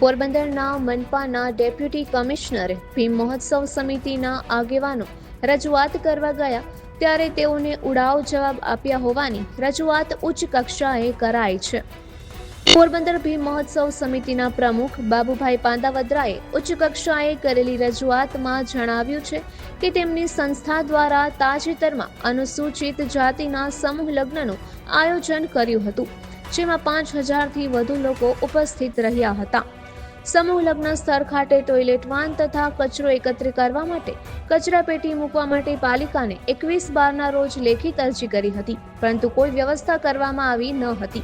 પોરબંદરના મનપાના ડેપ્યુટી કમિશનરે ભીમ મહોત્સવ સમિતિના આગેવાનો રજૂઆત કરવા ગયા ત્યારે તેઓને ઉડાવ જવાબ આપ્યા હોવાની રજૂઆત ઉચ્ચ કક્ષાએ કરાઈ છે. પોરબંદર ભીમ મહોત્સવ સમિતિના પ્રમુખ બાબુભાઈ પાંદાવદ્રાએ ઉચ્ચ કક્ષાએ કરેલી રજૂઆતમાં જણાવ્યું છે કે તેમની સંસ્થા દ્વારા તાજેતરમાં અનુસૂચિત જાતિના સમૂહ લગ્નનું આયોજન કર્યું હતું, જેમાં પાંચ હજારથી વધુ લોકો ઉપસ્થિત રહ્યા હતા. સમૂહ લગ્ન સ્થળ ખાતે ટોયલેટ વાન તથા કચરો એકત્રિત કરવા માટે કચરા પેટી મૂકવા માટે પાલિકાને એકવીસ બારના રોજ લેખિત અરજી કરી હતી, પરંતુ કોઈ વ્યવસ્થા કરવામાં આવી ન હતી.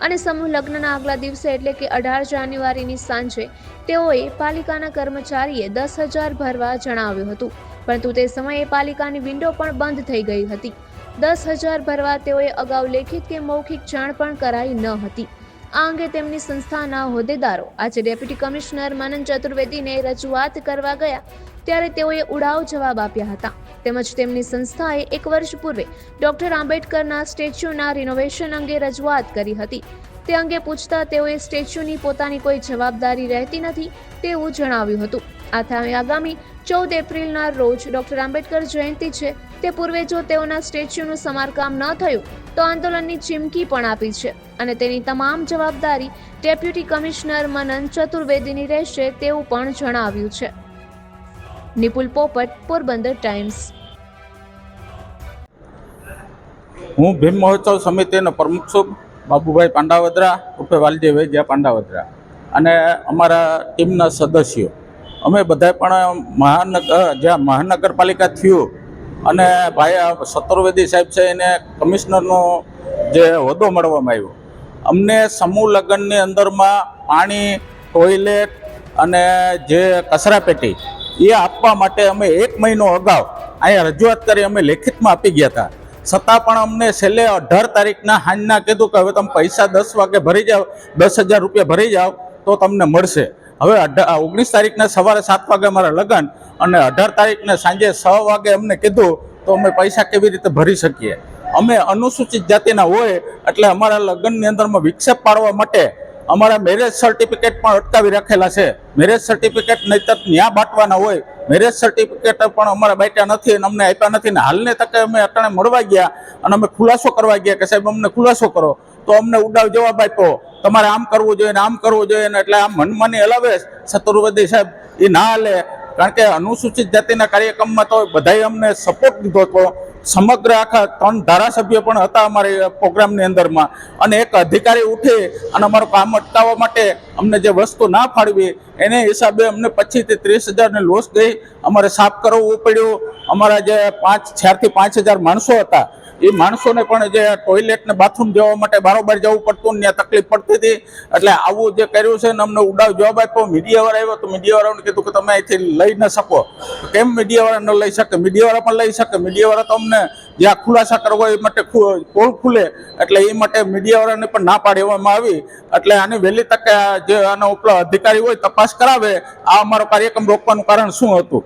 અને સમૂહ લગ્નના આગલા દિવસે એટલે કે અઢાર જાન્યુઆરીની સાંજે તેઓએ પાલિકાના કર્મચારીએ દસ હજાર ભરવા જણાવ્યું હતું, પરંતુ તે સમયે પાલિકાની વિન્ડો પણ બંધ થઈ ગઈ હતી. દસ હજાર ભરવા તેઓએ અગાઉ લેખિત કે મૌખિક જાણ પણ કરાઈ ન હતી. આ અંગે તેમની સંસ્થાના હોદ્દેદારો. આજે ડેપ્યુટી કમિશનર મનન ચતુર્વેદીને રજૂઆત કરવા ગયા, ત્યારે તેઓએ ઉડાવ જવાબ આપ્યા હતા. તેમજ તેમની સંસ્થાએ એક વર્ષ પૂર્વે ડોક્ટર આંબેડકરના સ્ટેચ્યુના રિનોવેશન અંગે રજૂઆત કરી હતી. તે અંગે પૂછતા તેઓએ સ્ટેચ્યુની પોતાની કોઈ જવાબદારી રહેતી નથી તેવું જણાવ્યું હતું. આગામી ચૌદ એપ્રિલના રોજ ડોક્ટર આંબેડકર જયંતિ છે. તે પૂર્વે જો તેઓના સ્ટેચ્યુનું સમારકામ ન થયું, તો આંદોલનની ચીમકી પણ આપી છે અને તેની તમામ જવાબદારી ડેપ્યુટી કમિશનર મનન ચતુર્વેદીની રહેશે તેવું પણ જણાવ્યું છે. નિપુલ પોપટ, પોરબંદર ટાઈમ્સ. હું ભીમ મહોત્સવ સમિતિનો પ્રમુખ છું. બાબુભાઈ પાંડાવદરા, ઉર્ફે વાલજી વૈદ્યા પાંડાવદરા. અને અમારા ટીમના સદસ્યો. અમે બધાય પણ મહાનગર જ્યાં મહાનગરપાલિકા થયું અને ભાઈ સત્તરવેદી સાહેબ છે એને કમિશનરનો જે હોદ્દો મળવામાં આવ્યો. અમને સમૂહ લગ્નની અંદરમાં પાણી, ટોયલેટ અને જે કચરાપેટી એ આપવા માટે અમે એક મહિનો અગાઉ અહીંયા રજૂઆત કરી અમે લેખિતમાં આપી ગયા હતા. છતાં પણ અમને છેલ્લે અઢાર તારીખના હાંજના કીધું કે હવે તમે પૈસા દસ વાગે ભરી જાઓ, દસ હજાર રૂપિયા ભરી જાઓ તો તમને મળશે. હવે ઓગણીસ તારીખના સવારે સાત વાગે અમારા લગ્ન અને અઢાર તારીખને સાંજે છ વાગે અમને કીધું તો અમે પૈસા કેવી રીતે ભરી શકીએ? અમે અનુસૂચિત જાતિના હોય એટલે અમારા લગ્નની અંદરમાં વિક્ષેપ પાડવા માટે અમારા મેરેજ સર્ટિફિકેટ પણ અટકાવી રાખેલા છે. મેરેજ સર્ટિફિકેટ નહીતર ન્યા બાંટવાના હોય. મેરેજ સર્ટિફિકેટ પણ અમારા બાંટ્યા નથી અને અમને આપ્યા નથી. ને હાલને તકે અમે અટાણે મળવા ગયા અને અમે ખુલાસો કરવા ગયા કે સાહેબ, અમને ખુલાસો કરો. તો અમને ઉડાવ જવાબ આપ્યો. તમારે આમ કરવું જોઈએ ને આમ કરવું જોઈએ ને એટલે આમ મનમાની હલાવે. ચતુર્વેદી સાહેબ એ ના હાલે. કારણ કે અનુસૂચિત જાતિના કાર્યક્રમમાં તો બધાએ અમને સપોર્ટ દીધો હતો. સમગ્ર આખા ત્રણ ધારાસભ્યો પણ હતા અમારી પ્રોગ્રામની અંદરમાં. અને એક અધિકારી ઉઠે અને અમારું કામ અટકાવવા માટે અમને જે વસ્તુ ના ફાળવી, એને હિસાબે અમને પચીસથી ત્રીસ હજારની લોસ ગઈ. અમારે સાફ કરવું પડ્યું. અમારા જે પાંચ ચારથી પાંચ હજાર માણસો હતા, એ માણસોને પણ જે ટોયલેટ ને બાથરૂમ જવા માટે બારોબાર જવું પડતું ને તકલીફ પડતી હતી. એટલે આવું જે કર્યું છે ને અમને ઉડાવ જવાબ આપ્યો. મીડિયાવાળા આવ્યો તો મીડિયાવાળાને કીધું કે તમે અહીંથી લઈ ન શકો. કેમ મીડિયાવાળા ન લઈ શકે? મીડિયાવાળા પણ લઈ શકે. મીડિયાવાળા તો અમને જ્યાં ખુલાસા કરવો એ માટે કોલ ખુલે? એટલે એ માટે મીડિયાવાળાને પણ ના પાડવામાં આવી. એટલે આની વહેલી તકે જે આનો ઉપલા અધિકારી હોય તપાસ કરાવે. આ અમારો કાર્યક્રમ રોકવાનું કારણ શું હતું?